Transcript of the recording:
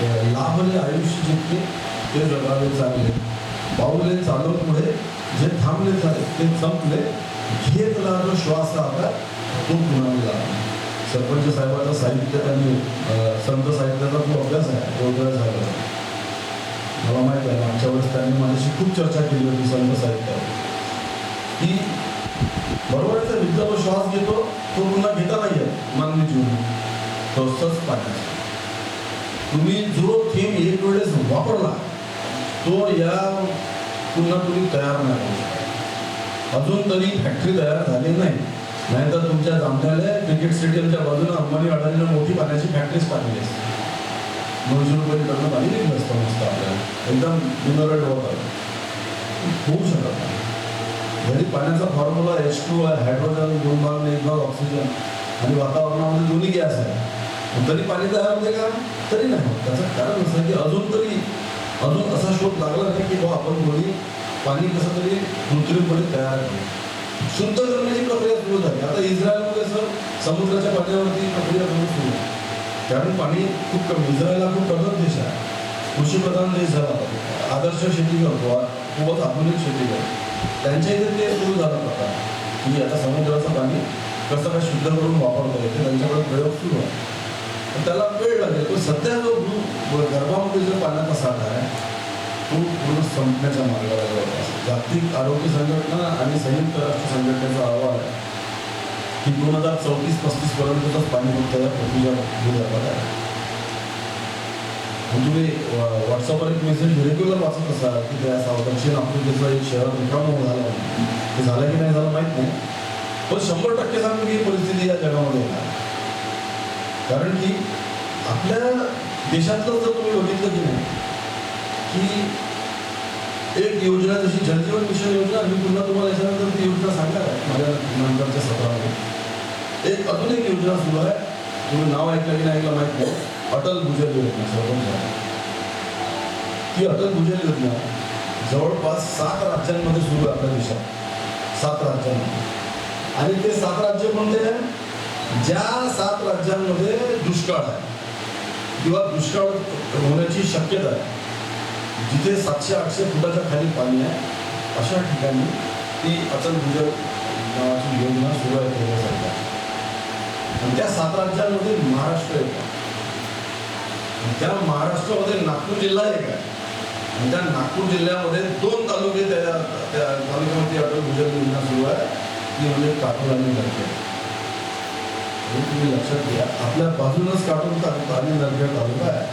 लाभले आयुष्य जितके ते जगावे चांगले पाऊले चालव पुढे जे थांबले झाले ते संपले. घेतला जो श्वास आता तो पुन्हा सरपंच साहेबाचं साहित्य त्यांनी संत साहित्याचा खूप अभ्यास आहे तो अभ्यास झाला. मला माहीत आहे आमच्या वेळेस त्यांनी माझ्याशी खूप चर्चा केली होती संत साहित्यावर. की बरोबर तर विद्या तो श्वास घेतो तो पुन्हा घेता नाही आहे मानवी जीवन तसंच पाण्याचं तुम्ही जो थीम एक वेळेस वापरला तो या पुन्हा तुम्ही तयार नाही अजून तरी फॅक्टरी तयार झाली नाही. नाहीतर तुमच्या जामठ्याला क्रिकेट स्टेडियमच्या बाजूला अंबानी अडाणीनं मोठी पाण्याची फॅक्टरीच पाहिली असते दोनशे रुपये करणं पाणी निघलं असतं मस्त आपल्याला. एकदम मिनरल वॉटर होऊ शकत नाही. जरी पाण्याचा फॉर्म्युला एच टू आहे हायड्रोजन दोन भाग एक भाग ऑक्सिजन आणि वातावरणामध्ये दोन्ही तरी पाणी तयार होते का? तरी नाही. होत त्याचं कारण असं की अजून तरी अजून असा शोध लागला नाही की बा आपण दोन्ही पाणी कसं तरी कृत्रिमपणे तयार करू शुद्ध करण्याची प्रक्रिया सुरू झाली. आता इस्रायलमध्ये असं समुद्राच्या पाण्यावरती प्रक्रिया करून सुरू आहे कारण पाणी खूप कमी. इस्रायल हा खूप प्रगत देश आहे. कृषीप्रधान देश झाला. आदर्श शेती करतो. खूपच आधुनिक शेती करतो. त्यांच्या इथे ते सुरू झालं होता की आता समुद्राचं पाणी कसं काय शुद्ध करून वापरता येते त्यांच्याकडे प्रयोग सुरू आहे. त्याला वेळ लागेल. पण सध्या जो गर्भामध्ये जो पाण्याचा साठा आहे तो पूर्ण संपण्याच्या मार्गावर जागतिक आरोग्य संघटना आणि संयुक्त राष्ट्र संघटनेचा अहवाल आहे की दोन हजार चौतीस पस्तीस पर्यंतच पाणी फक्त या पृथ्वीच्या भूगर्भात आहे तुम्ही व्हॉट्सअपवर एक मेसेज रेग्युलर वाचत असाल की त्या साऊथ दक्षिण आफ्रिकेचं एक शहर रिकामं झालं. ते झालं की नाही झालं माहीत नाही. पण शंभर टक्के सांगून ही परिस्थिती या जगामध्ये येणार. कारण की आपल्या देशातलं जर तुम्ही बघितलं की नाही की एक योजना जशी जलजीवन मिशन योजना मी पुन्हा तुम्हाला याच्यानंतर ती योजना सांगणार आहे माझ्या नंतरच्या सत्रामध्ये. एक अजून एक योजना सुरू आहे तुम्ही नाव ऐकलं की नाही ऐकलं माहीत नाही अटल भूजल योजना सर्वांच्या ती अटल भूजल योजना जवळपास सात राज्यांमध्ये सुरू आहे आपल्या देशात. सात राज्यांमध्ये. आणि ते सात राज्य कोणते आहे ज्या सात राज्यांमध्ये दुष्काळ आहे किंवा दुष्काळ होण्याची शक्यता आहे जिथे सातशे आठशे फुटाच्या खाली पाणी आहे अशा ठिकाणी ती अटल भूजल नावाची योजना सुरू आहे केंद्र सरकार आणि त्या सात राज्यांमध्ये महाराष्ट्र एक आहे. त्या महाराष्ट्रामध्ये नागपूर जिल्हा एक आहे. आणि त्या नागपूर जिल्ह्यामध्ये दोन तालुके त्या त्या तालुक्यामध्ये अटल भूजल योजना सुरू आहे. ती म्हणजे काटोल आणि नरखेड हे तुम्ही लक्षात घ्या. आपल्या बाजूनच काटोल तालुका आणि नरखेड तालुका आहे